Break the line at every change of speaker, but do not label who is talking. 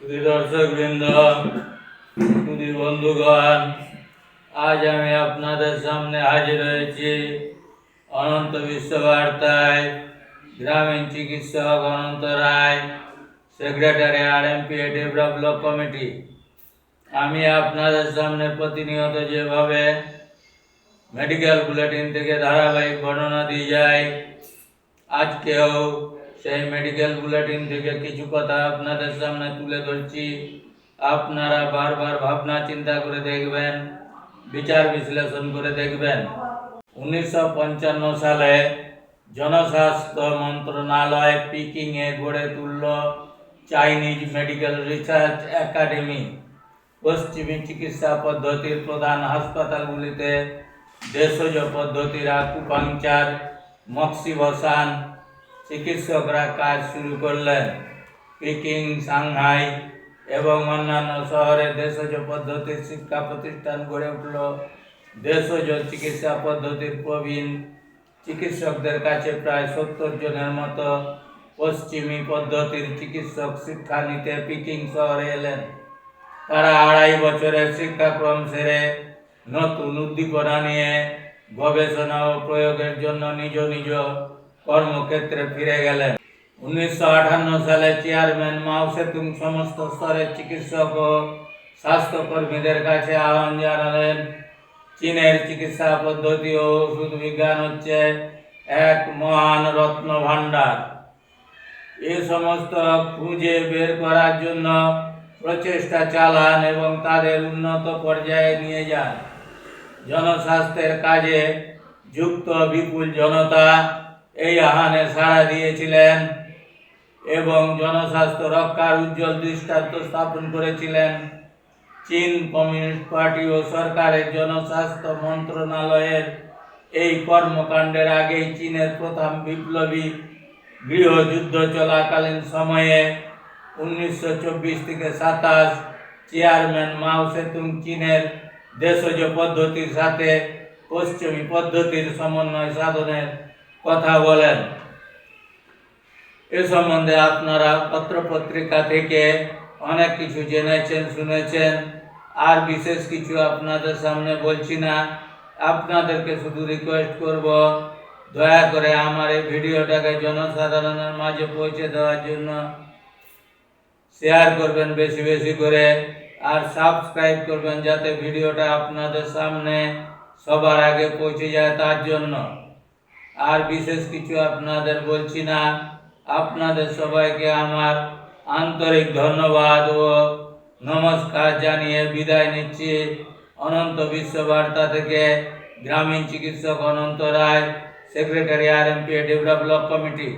সুধী দর্শক বৃন্দ সুধী বন্ধুগণ, আজ আমি আপনাদের সামনে হাজির হয়েছি অনন্ত বিশ্ববার্তায়, গ্রামীণ চিকিৎসক Ananta Roy, secretary R M P develop committee. আমি আপনাদের সামনে প্রতিনিয়ত যেভাবে মেডিকেল বুলেটিন থেকে ধারাবাহিক বর্ণনা দিয়ে যাই, আজকেও সেই মেডিকেল বুলেটিন থেকে কিছু কথা আপনাদের সামনে তুলে ধরছি। আপনারা বারবার ভাবনা চিন্তা করে দেখবেন, বিচার বিশ্লেষণ করে দেখবেন। উনিশশো পঞ্চান্ন সালে জনস্বাস্থ্য মন্ত্রণালয় পিকিংয়ে গড়ে তুলল চাইনিজ মেডিকেল রিসার্চ একাডেমি পশ্চিমী চিকিৎসা পদ্ধতির প্রধান হাসপাতালগুলিতে দেশজ পদ্ধতির আকুপাংচার, মক্সিবসান চিকিৎসকরা কাজ শুরু করলেন। পিকিং, সাংহাই এবং অন্যান্য শহরে দেশজ পদ্ধতির শিক্ষা প্রতিষ্ঠান গড়ে উঠল। দেশজ চিকিৎসা পদ্ধতির প্রবীণ চিকিৎসকদের কাছে প্রায় সত্তর জনের মতো পশ্চিমী পদ্ধতির চিকিৎসক শিক্ষা নিতে পিকিং শহরে এলেন। তারা আড়াই বছরের শিক্ষাক্রম সেরে নতুন উদ্দীপনা নিয়ে গবেষণা ও প্রয়োগের জন্য নিজ নিজ কর্মক্ষেত্রে ফিরে গেলেন। উনিশশো আটান্ন সালে চেয়ারম্যান মাও সেতুং সমস্ত স্তরের চিকিৎসক ও স্বাস্থ্যকর্মীদের কাছে আহ্বান জানালেন। চীনের চিকিৎসা পদ্ধতি ও ওষুধ বিজ্ঞান হচ্ছে এক মহান রত্ন ভাণ্ডার। এ সমস্ত খুঁজে বের করার জন্য প্রচেষ্টা চালান এবং তাদের উন্নত পর্যায়ে নিয়ে যান। জনস্বাস্থ্যের কাজে যুক্ত বিপুল জনতা এই আহ্বানে সাড়া দিয়েছিলেন এবং জনস্বাস্থ্য রক্ষার উজ্জ্বল দৃষ্টান্ত স্থাপন করেছিলেন। চীন কমিউনিস্ট পার্টি ও সরকারের জনস্বাস্থ্য মন্ত্রণালয়ের এই কর্মকাণ্ডের আগেই চীনের প্রথম বিপ্লবী গৃহযুদ্ধ চলাকালীন সময়ে উনিশশো চব্বিশ থেকে সাতাশ চেয়ারম্যান মাও সেতুং চীনের দেশজ পদ্ধতির সাথে পশ্চিমী পদ্ধতির সমন্বয় সাধনের কথা বলেন। এ সম্বন্ধে আপনারা পত্রপত্রিকা থেকে অনেক কিছু জেনেছেন, শুনেছেন। আর বিশেষ কিছু আপনাদের সামনে বলছি না। আপনাদেরকে শুধু রিকোয়েস্ট করব, দয়া করে আমার এই ভিডিওটাকে জনসাধারণের মাঝে পৌঁছে দেওয়ার জন্য শেয়ার করবেন বেশি বেশি করে। আর সাবস্ক্রাইব করবেন যাতে ভিডিওটা আপনাদের সামনে সবার আগে পৌঁছে যায় তার জন্য। আর বিশেষ কিছু আপনাদের বলছি না। আপনাদের সবাইকে আমার আন্তরিক ধন্যবাদ ও নমস্কার জানিয়ে বিদায় নিচ্ছি। অনন্ত বিশ্ববার্তা থেকে গ্রামীণ চিকিৎসক Ananta Roy, secretary R M P develop committee.